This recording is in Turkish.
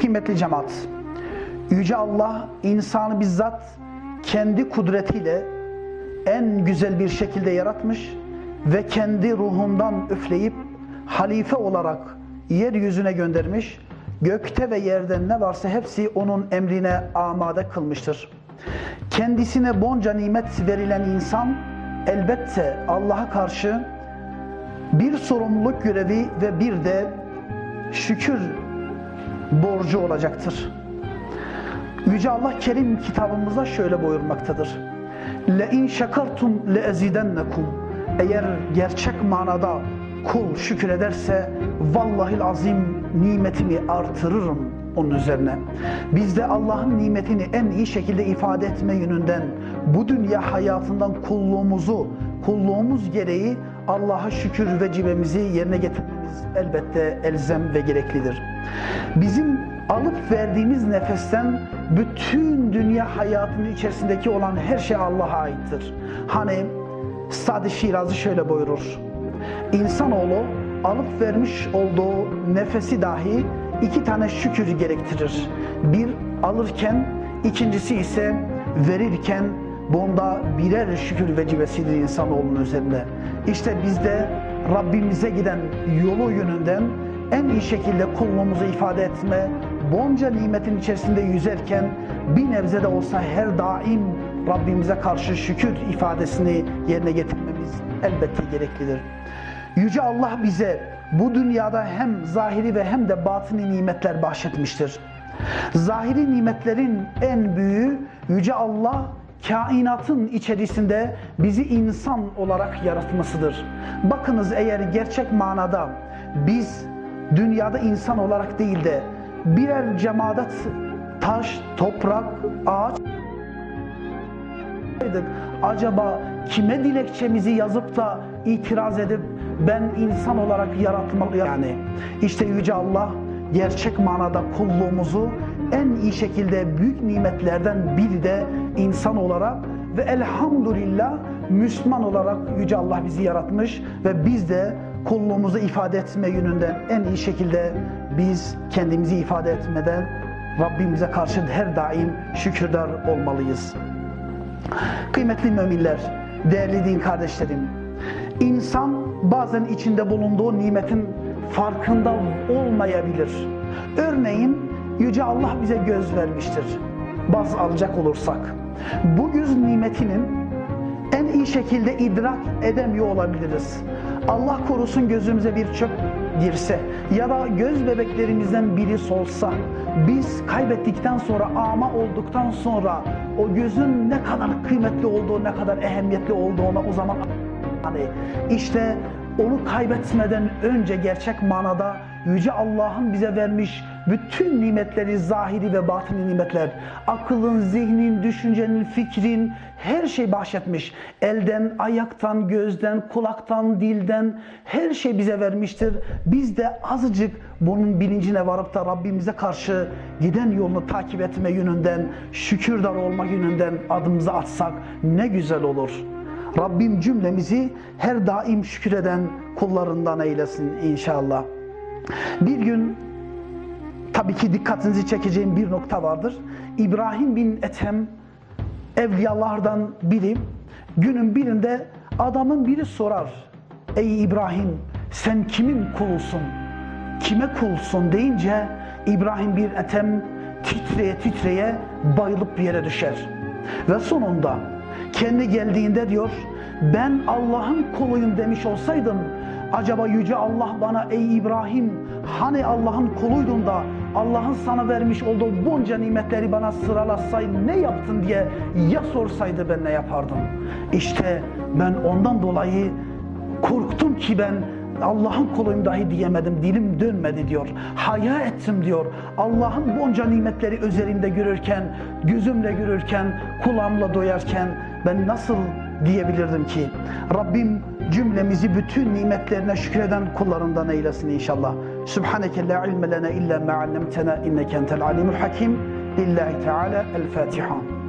Kıymetli cemaat, Yüce Allah insanı bizzat kendi kudretiyle en güzel bir şekilde yaratmış ve kendi ruhundan üfleyip halife olarak yeryüzüne göndermiş. Gökte ve yerde ne varsa hepsi onun emrine amade kılmıştır. Kendisine bonca nimet verilen insan elbette Allah'a karşı bir sorumluluk görevi ve bir de şükür borcu olacaktır. Yüce Allah Kerim kitabımızda şöyle buyurmaktadır. Le in şakartum le ezidennekum. Eğer gerçek manada kul şükür ederse vallahil azim nimetimi artırırım onun üzerine. Biz de Allah'ın nimetini en iyi şekilde ifade etme yönünden bu dünya hayatından kulluğumuzu, kulluğumuz gereği Allah'a şükür ve cibemizi yerine getirmemiz elbette elzem ve gereklidir. Bizim alıp verdiğimiz nefesten bütün dünya hayatının içerisindeki olan her şey Allah'a aittir. Hani Sadi Şirazi şöyle buyurur. İnsanoğlu alıp vermiş olduğu nefesi dahi iki tane şükür gerektirir. Bir alırken, ikincisi ise verirken bunda birer şükür vecibesidir insanoğlunun üzerinde. İşte biz de Rabbimize giden yolu yönünden en iyi şekilde kulluğumuzu ifade etme, bonca nimetin içerisinde yüzerken bir nebze de olsa her daim Rabbimize karşı şükür ifadesini yerine getirmemiz elbette gereklidir. Yüce Allah bize bu dünyada hem zahiri ve hem de batini nimetler bahşetmiştir. Zahiri nimetlerin en büyüğü Yüce Allah kainatın içerisinde bizi insan olarak yaratmasıdır. Bakınız eğer gerçek manada biz dünyada insan olarak değil de birer cemaat, taş, toprak, ağaç acaba kime dilekçemizi yazıp da itiraz edip ben insan olarak yaratmalı yani işte Yüce Allah gerçek manada kulluğumuzu en iyi şekilde büyük nimetlerden biri de insan olarak ve elhamdülillah Müslüman olarak Yüce Allah bizi yaratmış ve biz de kulluğumuzu ifade etme yönünden en iyi şekilde biz kendimizi ifade etmeden Rabbimize karşı her daim şükürdar olmalıyız. Kıymetli müminler, değerli din kardeşlerim, insan bazen içinde bulunduğu nimetin farkında olmayabilir. Örneğin Yüce Allah bize göz vermiştir. Baz alacak olursak, bu göz nimetinin en iyi şekilde idrak edemiyor olabiliriz. Allah korusun gözümüze bir çöp girse ya da göz bebeklerimizden biri solsa biz kaybettikten sonra ama olduktan sonra o gözün ne kadar kıymetli olduğu ne kadar ehemmiyetli olduğunu o zaman hani işte onu kaybetmeden önce gerçek manada Yüce Allah'ın bize vermiş bütün nimetleri, zahiri ve batini nimetler, akılın, zihnin, düşüncenin, fikrin, her şey bahşetmiş. Elden, ayaktan, gözden, kulaktan, dilden her şey bize vermiştir. Biz de azıcık bunun bilincine varıp da Rabbimize karşı giden yolunu takip etme yönünden, şükürdar olma yönünden adımızı atsak ne güzel olur. Rabbim cümlemizi her daim şükreden kullarından eylesin inşallah. Bir gün tabii ki dikkatinizi çekeceğim bir nokta vardır. İbrahim bin Ethem evliyalardan biri günün birinde adamın biri sorar. Ey İbrahim sen kimin kulusun? Kime kulsun deyince İbrahim bir Ethem titreye titreye bayılıp bir yere düşer. Ve sonunda kendi geldiğinde diyor ben Allah'ın kuluyum demiş olsaydım acaba Yüce Allah bana ey İbrahim hani Allah'ın kuluydun da Allah'ın sana vermiş olduğu bunca nimetleri bana sıralasaydı ne yaptın diye ya sorsaydı ben ne yapardım? İşte ben ondan dolayı korktum ki ben Allah'ın kuluyum dahi diyemedim, dilim dönmedi diyor. Haya ettim diyor. Allah'ın bunca nimetleri üzerimde görürken, gözümle görürken, kulağımla doyarken ben nasıl diyebilirdim ki? Rabbim cümlemizi bütün nimetlerine şükreden kullarından eylesin inşallah. Subhaneke la ilme lena illa ma allamtena inneke entel alimul hakim. Lillahi Teala el Fatiha.